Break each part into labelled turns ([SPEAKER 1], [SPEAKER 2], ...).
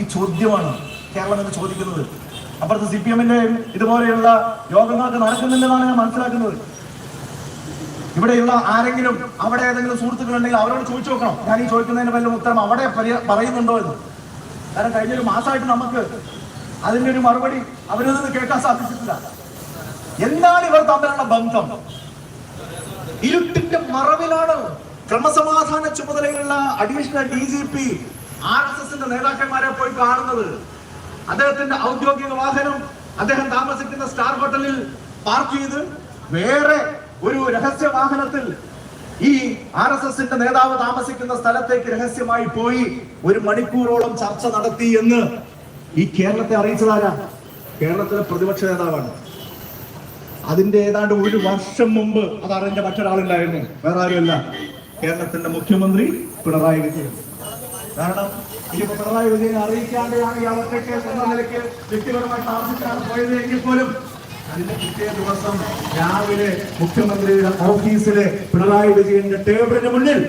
[SPEAKER 1] ഈ ചോദ്യമാണ് കേരളം എന്ന് ചോദിക്കുന്നത്. അപ്പുറത്ത് സി പി എമ്മിന്റെ ഇതുപോലെയുള്ള യോഗങ്ങളൊക്കെ നടക്കുന്നില്ലെന്നാണ് ഞാൻ മനസ്സിലാക്കുന്നത്. ഇവിടെയുള്ള ആരെങ്കിലും അവിടെ ഏതെങ്കിലും സുഹൃത്തുക്കളുണ്ടെങ്കിൽ അവരോട് ചോദിച്ചു നോക്കണം. ഞാൻ ഈ ചോദിക്കുന്നതിന് വല്ല ഉത്തരം അവിടെ പറയുന്നുണ്ടോ എന്ന്. കാരണം കഴിഞ്ഞൊരു മാസമായിട്ട് നമുക്ക് അതിന്റെ ഒരു മറുപടി അവരിൽ നിന്ന് കേൾക്കാൻ സാധിച്ചിട്ടില്ല. എന്താണ് ഇവർ തമ്മിലുള്ള ബന്ധം? ഇരുട്ടിന്റെ മറവിലാണ് ക്രമസമാധാന ചുമതലയുള്ള additional D G P R S എസിന്റെ നേതാക്കന്മാരെ പോയി കാണുന്നത്. അദ്ദേഹത്തിന്റെ ഔദ്യോഗിക വാഹനം അദ്ദേഹം താമസിക്കുന്ന സ്റ്റാർ ഹോട്ടലിൽ പാർക്ക് ചെയ്ത് വേറെ ഒരു രഹസ്യ വാഹനത്തിൽ ഈ ആർ എസ് എസിന്റെ നേതാവ് താമസിക്കുന്ന സ്ഥലത്തേക്ക് രഹസ്യമായി പോയി ഒരു മണിക്കൂറോളം ചർച്ച നടത്തി എന്ന് ഈ കേരളത്തെ അറിയിച്ചതാരാ? കേരളത്തിലെ പ്രതിപക്ഷ നേതാവാണ്. അതിന്റെ ഏതാണ്ട് ഒരു വർഷം മുമ്പ് അത് അറിഞ്ഞ മറ്റൊരാളുണ്ടായിരുന്നു വേറെ ആരുമല്ല. കേരളത്തിന്റെ മുഖ്യമന്ത്രി പിണറായി വിജയൻ. കാരണം ഇനിയിപ്പോ പിണറായി വിജയനെ അറിയിക്കാതെയാണ് ഈ അവസ്ഥയ്ക്ക് എന്ന നിലയ്ക്ക് വ്യക്തിപരമായി താമസിച്ചാണ് പോയത് എങ്കിൽ പോലും അതിന്റെ പിറ്റേ ദിവസം രാവിലെ മുഖ്യമന്ത്രിയുടെ ഓഫീസിലെ പിണറായി വിജയന്റെ ടേബിളിന് മുന്നിൽ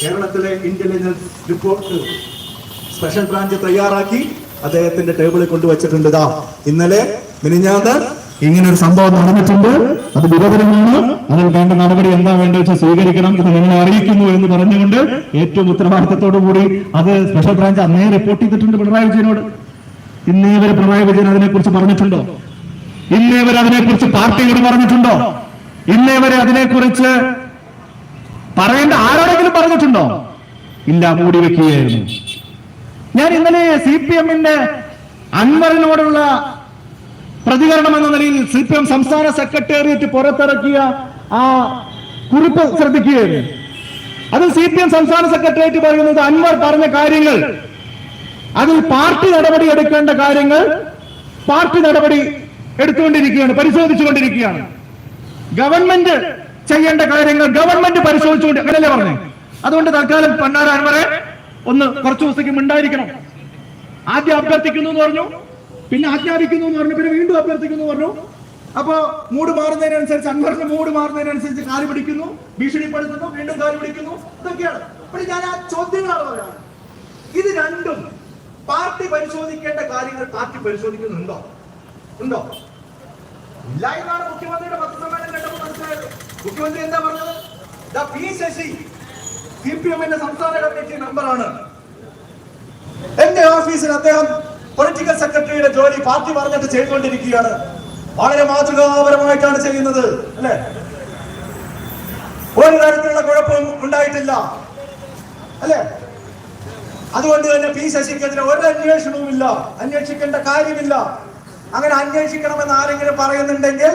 [SPEAKER 1] കേരളത്തിലെ ഇന്റലിജൻസ് റിപ്പോർട്ട് സ്പെഷ്യൽ ബ്രാഞ്ച് തയ്യാറാക്കി അദ്ദേഹത്തിന്റെ ടേബിളിൽ കൊണ്ടുവച്ചിട്ടുണ്ട്. ഇന്നലെ മിനിഞ്ഞാന്ന്
[SPEAKER 2] ഇങ്ങനെ ഒരു സംഭവം നടന്നിട്ടുണ്ട്. അത് ഗുരുതരമാണ് അതിൽ വേണ്ട നടപടി എന്താ വേണ്ടത് വെച്ചാൽ സ്വീകരിക്കണം ഇത് നിങ്ങളെ അറിയിക്കുന്നു എന്ന് പറഞ്ഞുകൊണ്ട് ഏറ്റവും ഉത്തരവാദിത്തത്തോടു കൂടി അത് സ്പെഷ്യൽ ബ്രാഞ്ച് അന്നേ റിപ്പോർട്ട് ചെയ്തിട്ടുണ്ട് പിണറായി വിജയനോട്. ഇന്നേ വരെ പിണറായി വിജയൻ അതിനെക്കുറിച്ച് പറഞ്ഞിട്ടുണ്ടോ? ഇന്നേ വരെ അതിനെക്കുറിച്ച് പാർട്ടിയോട് പറഞ്ഞിട്ടുണ്ടോ? ഇന്നേ വരെ അതിനെക്കുറിച്ച് പറയേണ്ട ആരോടെങ്കിലും പറഞ്ഞിട്ടുണ്ടോ? ഇല്ല മൂടി വെക്കുകയായിരുന്നു. ഞാൻ ഇന്നലെ സി പി എമ്മിന്റെ അൻവറിനോടുള്ള പ്രതികരണം എന്ന നിലയിൽ സി പി എം സംസ്ഥാന സെക്രട്ടേറിയറ്റ് പുറത്തിറക്കിയ ആ കുറിപ്പ് ശ്രദ്ധിക്കുകയായിരുന്നു അത് സി പി എം സംസ്ഥാന സെക്രട്ടേറിയറ്റ് പറയുന്നത് അൻവർ പറഞ്ഞ കാര്യങ്ങൾ അതിൽ പാർട്ടി നടപടി എടുക്കേണ്ട കാര്യങ്ങൾ പാർട്ടി നടപടി എടുത്തുകൊണ്ടിരിക്കുകയാണ് പരിശോധിച്ചുകൊണ്ടിരിക്കുകയാണ്. ഗവൺമെന്റ് ചെയ്യേണ്ട കാര്യങ്ങൾ ഗവൺമെന്റ് പരിശോധിച്ചുകൊണ്ട് അങ്ങനല്ലേ പറഞ്ഞേ? അതുകൊണ്ട് തൽക്കാലം പണ്ടാര അൻവറെ ഒന്ന് കുറച്ചു ദിവസത്തേക്ക് മിണ്ടായിരിക്കണം. ആദ്യം അഭ്യർത്ഥിക്കുന്നു എന്ന് പറഞ്ഞു. പിന്നെ ആജ്ഞാപിക്കുന്നു എന്ന് പറഞ്ഞു പിന്നെ വീണ്ടും അഭ്യർത്ഥിക്കുന്നു പറഞ്ഞു. അപ്പോ മൂട് മാറുന്നതിനനുസരിച്ച് അൻവറിന്റെ മൂട് മാറുന്നതിനനുസരിച്ച് കാൽ പിടിക്കുന്നു ഭീഷണിപ്പെടുത്തുന്നു വീണ്ടും കാൽ പിടിക്കുന്നു. ഇതൊക്കെയാണ്. അപ്പോൾ ഞാൻ ആ ചോദ്യങ്ങളാണ് പറയുന്നത്. ഇത് രണ്ടും പാർട്ടി പരിശോധിക്കേണ്ട കാര്യങ്ങൾ പാർട്ടി പരിശോധിക്കുന്നുണ്ടോ? ഉണ്ടോ? ഇല്ല എന്നാണ് മുഖ്യമന്ത്രിയുടെ പത്രസമ്മേളനം കണ്ടപ്പോൾ മനസ്സിലായത്. മുഖ്യമന്ത്രി എന്താ പറഞ്ഞത്? ദ പി ശശി സി പി എമ്മിന്റെ സംസ്ഥാന കമ്മിറ്റി മെമ്പറാണ്. എന്റെ ഓഫീസിൽ അദ്ദേഹം പൊളിറ്റിക്കൽ സെക്രട്ടറിയുടെ ജോലി പാർട്ടി പറഞ്ഞിട്ട് ചെയ്തുകൊണ്ടിരിക്കുകയാണ്. വളരെ മാതൃകാപരമായിട്ടാണ് ചെയ്യുന്നത് അല്ലെ? ഒരു തരത്തിലുള്ള കുഴപ്പവും ഉണ്ടായിട്ടില്ല അല്ലെ? അതുകൊണ്ട് തന്നെ പി ശശിക്കെതിരെ ഒരു അന്വേഷണവും ഇല്ല അന്വേഷിക്കേണ്ട കാര്യമില്ല. അങ്ങനെ അന്വേഷിക്കണമെന്ന് ആരെങ്കിലും പറയുന്നുണ്ടെങ്കിൽ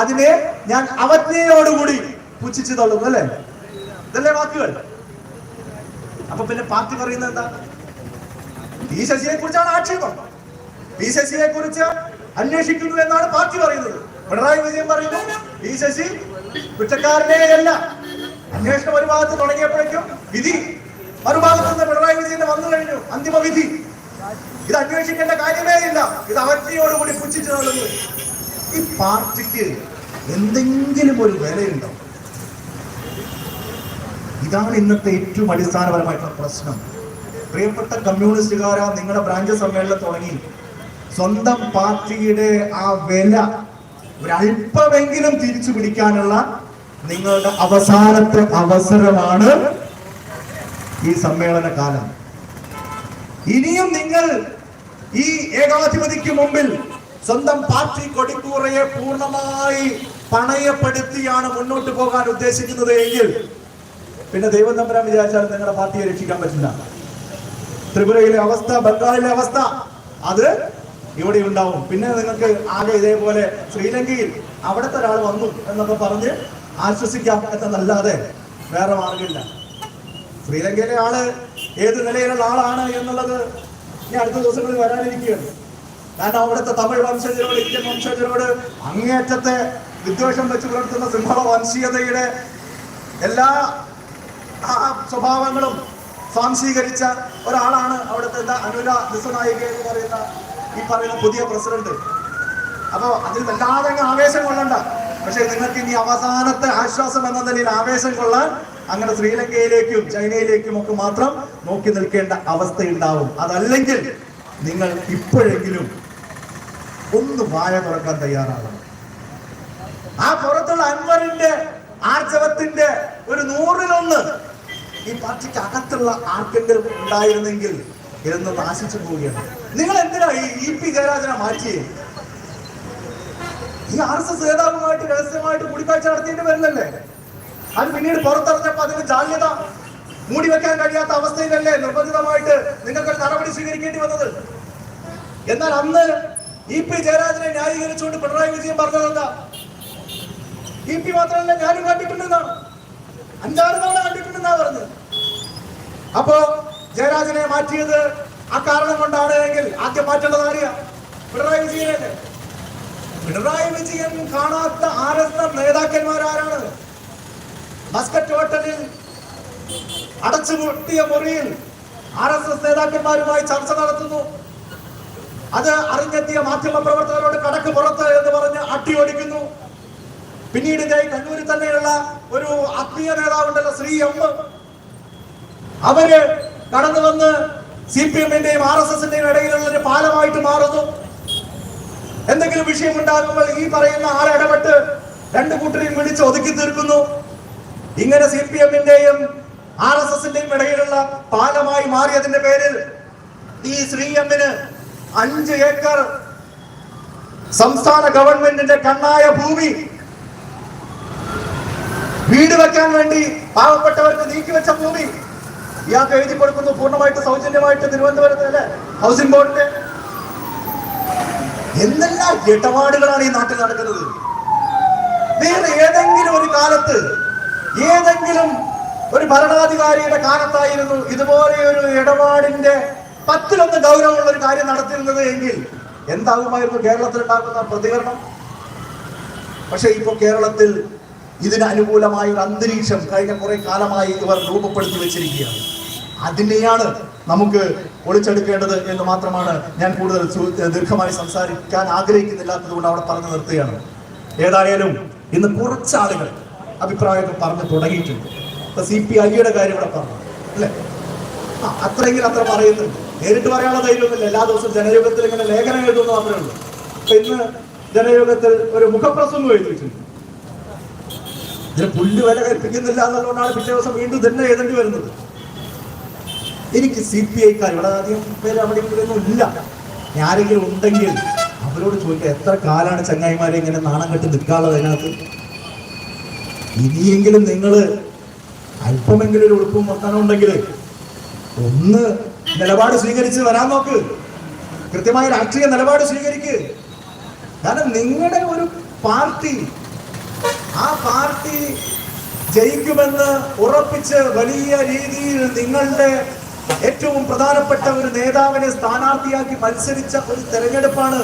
[SPEAKER 2] അതിനെ ഞാൻ അവജ്ഞയോടുകൂടി പുച്ഛിച്ചു തള്ളുന്നു അല്ലേ? ഇതല്ലേ വാക്കുകൾ. അപ്പൊ പിന്നെ പാർട്ടി പറയുന്നത് എന്താ? പി ശശിയെ കുറിച്ചാണ് ആക്ഷേപം. പി ശശിയെ കുറിച്ച് അന്വേഷിക്കുന്നു എന്നാണ് പാർട്ടി പറയുന്നത്. പിണറായി വിജയൻ പറയുന്നു പി ശശി കുറ്റക്കാരനെയല്ല അന്വേഷണം ഒരു ഭാഗത്ത് തുടങ്ങിയപ്പോഴേക്കും വിധി മറുഭാഗത്ത് നിന്ന് പിണറായി വിജയന്റെ വന്നു കഴിഞ്ഞു. അന്തിമ വിധി. ഇത് അന്വേഷിക്കേണ്ട കാര്യമേ ഇല്ല. ഇത് അവജ്ഞയോടുകൂടി പുച്ഛിച്ചു നടന്നു. ഈ പാർട്ടിക്ക് എന്തെങ്കിലും ഒരു വിലയുണ്ടോ? ഇതാണ് ഇന്നത്തെ ഏറ്റവും അടിസ്ഥാനപരമായിട്ടുള്ള പ്രശ്നം. പ്രിയപ്പെട്ട കമ്മ്യൂണിസ്റ്റുകാരാ നിങ്ങളുടെ ബ്രാഞ്ച് സമ്മേളനം തുടങ്ങി. സ്വന്തം പാർട്ടിയുടെ ആ വില ഒരല്പമെങ്കിലും തിരിച്ചു പിടിക്കാനുള്ള നിങ്ങളുടെ അവസാനത്തെ അവസരമാണ് ഈ സമ്മേളന കാലം ഇനിയും നിങ്ങൾ ഈ ഏകാധിപതിക്ക് മുമ്പിൽ സ്വന്തം പാർട്ടി കൊടിക്കൂറയെ പൂർണമായി പണയപ്പെടുത്തിയാണ് മുന്നോട്ട് പോകാൻ ഉദ്ദേശിക്കുന്നത് എങ്കിൽ പിന്നെ ദൈവം തമ്പരാൻ വിചാരിച്ചാൽ നിങ്ങളുടെ പാർട്ടിയെ രക്ഷിക്കാൻ പറ്റില്ല. ത്രിപുരയിലെ അവസ്ഥ ബംഗാളിലെ അവസ്ഥ അത് ഇവിടെ ഉണ്ടാവും. പിന്നെ നിങ്ങൾക്ക് ആകെ ഇതേപോലെ ശ്രീലങ്കയിൽ അവിടുത്തെ ഒരാൾ വന്നു എന്നൊക്കെ പറഞ്ഞ് ആശ്വസിക്കാം എന്നല്ലാതെ വേറെ മാർഗമില്ല. ശ്രീലങ്കയിലെ ആൾ ഏത് നിലയിലുള്ള ആളാണ് എന്നുള്ളത് ഇനി അടുത്ത ദിവസങ്ങളിൽ വരാനിരിക്കുകയാണ്. കാരണം അവിടുത്തെ തമിഴ് വംശജരോട് ഇന്ത്യൻ വംശജരോട് അങ്ങേറ്റത്തെ വിദ്വേഷം വെച്ച് പുലർത്തുന്ന സിംഹള വംശീയതയുടെ എല്ലാ ആ സ്വഭാവങ്ങളും സ്വാംശീകരിച്ച ഒരാളാണ് അവിടുത്തെ എന്താ അനുര ദിസനായിക എന്ന് പറയുന്ന ഈ പറയുന്ന പുതിയ പ്രസിഡന്റ്. അപ്പോ അതിൽ വല്ലാതെ ആവേശം കൊള്ളണ്ട. പക്ഷെ നിങ്ങൾക്ക് ഇനി അവസാനത്തെ ആശ്വാസം എന്ന നിലയിൽ ആവേശം കൊള്ളാൻ അങ്ങനെ ശ്രീലങ്കയിലേക്കും ചൈനയിലേക്കും ഒക്കെ മാത്രം നോക്കി നിൽക്കേണ്ട അവസ്ഥയുണ്ടാവും. അതല്ലെങ്കിൽ
[SPEAKER 1] നിങ്ങൾ ഇപ്പോഴെങ്കിലും ഒന്ന് വായ തുറക്കാൻ തയ്യാറാകണം ആ പുറത്തുള്ള അൻവറിന്റെ ആർജവത്തിന്റെ ഒരു നൂറിലൊന്ന് ഈ പാർട്ടിക്ക് അകത്തുള്ള ആർക്കെങ്കിലും ഉണ്ടായിരുന്നെങ്കിൽ ഇതൊന്ന് നാശിച്ചു പോവുകയാണ്. നിങ്ങൾ എന്തിനാ ഈ ഇ പി ജയരാജനെ മാറ്റിയേ? ഈ ആർ എസ് എസ് നേതാവുമായിട്ട് രഹസ്യമായിട്ട് കൂടിക്കാഴ്ച നടത്തിയിട്ട് വരുന്നല്ലേ? അത് പിന്നീട് പുറത്തിറങ്ങപ്പോ അതിന് മൂടി വെക്കാൻ കഴിയാത്ത അവസ്ഥയിലല്ലേ നിർബന്ധിതമായിട്ട് നിങ്ങൾക്ക് നടപടി സ്വീകരിക്കേണ്ടി വന്നത്? എന്നാൽ അന്ന് ഇ പി ജയരാജനെ ന്യായീകരിച്ചുകൊണ്ട് പിണറായി വിജയൻ പറഞ്ഞതെന്താ? ഇ പി മാത്രമല്ല ഞാനും കണ്ടിട്ടുണ്ടെന്നാണ്. അഞ്ചാറ് തവണ കണ്ടിട്ടുണ്ടെന്നാ പറഞ്ഞത്. അപ്പോ ജയരാജനെ മാറ്റിയത് ആ കാരണം കൊണ്ടാണ് എങ്കിൽ ആദ്യം മാറ്റേണ്ടത് ആരെയാ? പിണറായി വിജയനല്ലേ? പിണറായി വിജയൻ കാണാത്ത ആർ എസ് എസ് നേതാക്കന്മാരാരാണ്? മസ്കറ്റ് ഹോട്ടലിൽ അടച്ചുപൂട്ടിയ മുറിയിൽ ആർ എസ് എസ് നേതാക്കന്മാരുമായി ചർച്ച നടത്തുന്നു. അത് അറിഞ്ഞെത്തിയ മാധ്യമ പ്രവർത്തകരോട് കടക്ക് പുറത്ത് എന്ന് പറഞ്ഞ് അട്ടി ഓടിക്കുന്നു പിന്നീട് ഇതേ കണ്ണൂരിൽ തന്നെയുള്ള ഒരു ആത്മീയ നേതാവുണ്ടല്ലോ ശ്രീ എം. അവർ കടന്നു വന്ന് സി പി എമ്മിന്റെയും ആർ എസ് എസിന്റെയും ഇടയിലുള്ള ഒരു പാലമായിട്ട് മാറുന്നു. എന്തെങ്കിലും വിഷയം ഉണ്ടാകുമ്പോൾ ഈ പറയുന്ന ആൾ ഇടപെട്ട് രണ്ടു കൂട്ടരെയും വിളിച്ച് ഒതുക്കി തീർക്കുന്നു. ഇങ്ങനെ സി പി എമ്മിന്റെയും ആർ എസ് എസിന്റെയും ഇടയിലുള്ള പാലമായി മാറിയതിന്റെ പേരിൽ ഈ ശ്രീ എമ്മിന് അഞ്ച് ഏക്കർ സംസ്ഥാന ഗവൺമെന്റിന്റെ കണ്ണായ ഭൂമി വീട് വെക്കാൻ വേണ്ടി പാവപ്പെട്ടവർക്ക് നീക്കിവെച്ച ഭൂമി. ഇയാൾക്ക് എഴുതി കൊടുക്കുന്നു പൂർണമായിട്ട് സൗജന്യമായിട്ട് തിരുവനന്തപുരത്ത് അല്ലെ ഹൗസിംഗ് ബോർഡിന്റെ എന്തെല്ലാം ഇടപാടുകളാണ് ഈ നാട്ടിൽ നടക്കുന്നത്? വേറെ ഏതെങ്കിലും ഒരു കാലത്ത് ഏതെങ്കിലും ഒരു ഭരണാധികാരിയുടെ കാലത്തായിരുന്നു ഇതുപോലെ ഒരു ഇടപാടിന്റെ പത്തിലൊന്ന് ഗൗരവമുള്ള ഒരു കാര്യം നടത്തിയിരുന്നത് എങ്കിൽ എന്താകുമായിരുന്നു കേരളത്തിൽ ഉണ്ടാക്കുന്ന പ്രതികരണം? പക്ഷെ ഇപ്പോൾ കേരളത്തിൽ ഇതിന് അനുകൂലമായ ഒരു അന്തരീക്ഷം കഴിഞ്ഞ കുറെ കാലമായി ഇവർ രൂപപ്പെടുത്തി വെച്ചിരിക്കുകയാണ്. അതിനെയാണ് നമുക്ക് ഒളിച്ചെടുക്കേണ്ടത് എന്ന് മാത്രമാണ് ഞാൻ കൂടുതൽ ദീർഘമായി സംസാരിക്കാൻ ആഗ്രഹിക്കുന്നില്ലാത്തത് കൊണ്ട് അവിടെ പറഞ്ഞു നിർത്തുകയാണ്. ഏതായാലും ഇന്ന് കുറച്ച് ആളുകൾ അഭിപ്രായമൊക്കെ പറഞ്ഞു തുടങ്ങിയിട്ടുണ്ട്. സി പി ഐയുടെ കാര്യം ഇവിടെ പറഞ്ഞു അല്ലേ? ആ അത്രയെങ്കിലും അത്ര പറയുന്നുണ്ട്. നേരിട്ട് പറയാനുള്ള ധൈര്യമൊന്നുമില്ല. എല്ലാ ദിവസവും ജനയോഗത്തിൽ ഇങ്ങനെ ലേഖനം എഴുതുന്നു മാത്രമേ ഉള്ളൂ. ഇന്ന് ജനയോഗത്തിൽ ഒരു മുഖപ്രസംഗം എഴുതിയിട്ടുണ്ട്. ഇതിന് പുല്ല് വില കൽപ്പിക്കുന്നില്ല എന്നുള്ളതുകൊണ്ടാണ് പിറ്റേ ദിവസം വീണ്ടും തന്നെ എഴുതേണ്ടി വരുന്നത്. എനിക്ക് സി പി ഐക്കാർ ഇവിടെ അധികം പേര് അവിടെ ഇവിടെയൊന്നും ഇല്ല. ആരെങ്കിലും ഉണ്ടെങ്കിൽ അവരോട് ചോദിക്കാം എത്ര കാലാണ് ചങ്ങായിമാരെ ഇങ്ങനെ നാണം കെട്ടി നിൽക്കാനുള്ളത് അതിനകത്ത്? ഇനിയെങ്കിലും നിങ്ങൾ അല്പമെങ്കിലും ഒരു ഉടുപ്പും വർത്താനുണ്ടെങ്കിൽ ഒന്ന് നിലപാട് സ്വീകരിച്ച് വരാൻ നോക്ക്. കൃത്യമായ രാഷ്ട്രീയ നിലപാട് സ്വീകരിക്ക്. കാരണം നിങ്ങളുടെ ഒരു പാർട്ടി ആ പാർട്ടി ജയിക്കുമെന്ന് ഉറപ്പിച്ച് വലിയ രീതിയിൽ നിങ്ങളുടെ ഏറ്റവും പ്രധാനപ്പെട്ട ഒരു നേതാവിനെ സ്ഥാനാർത്ഥിയാക്കി മത്സരിച്ച ഒരു തെരഞ്ഞെടുപ്പാണ്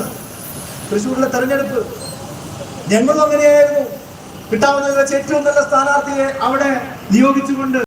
[SPEAKER 1] തൃശ്ശൂരിലെ തെരഞ്ഞെടുപ്പ്. ഞങ്ങളും അങ്ങനെയായിരുന്നു. കിട്ടാവുന്നതിൽ വെച്ച് ഏറ്റവും നല്ല സ്ഥാനാർത്ഥിയെ അവിടെ നിയോഗിച്ചുകൊണ്ട്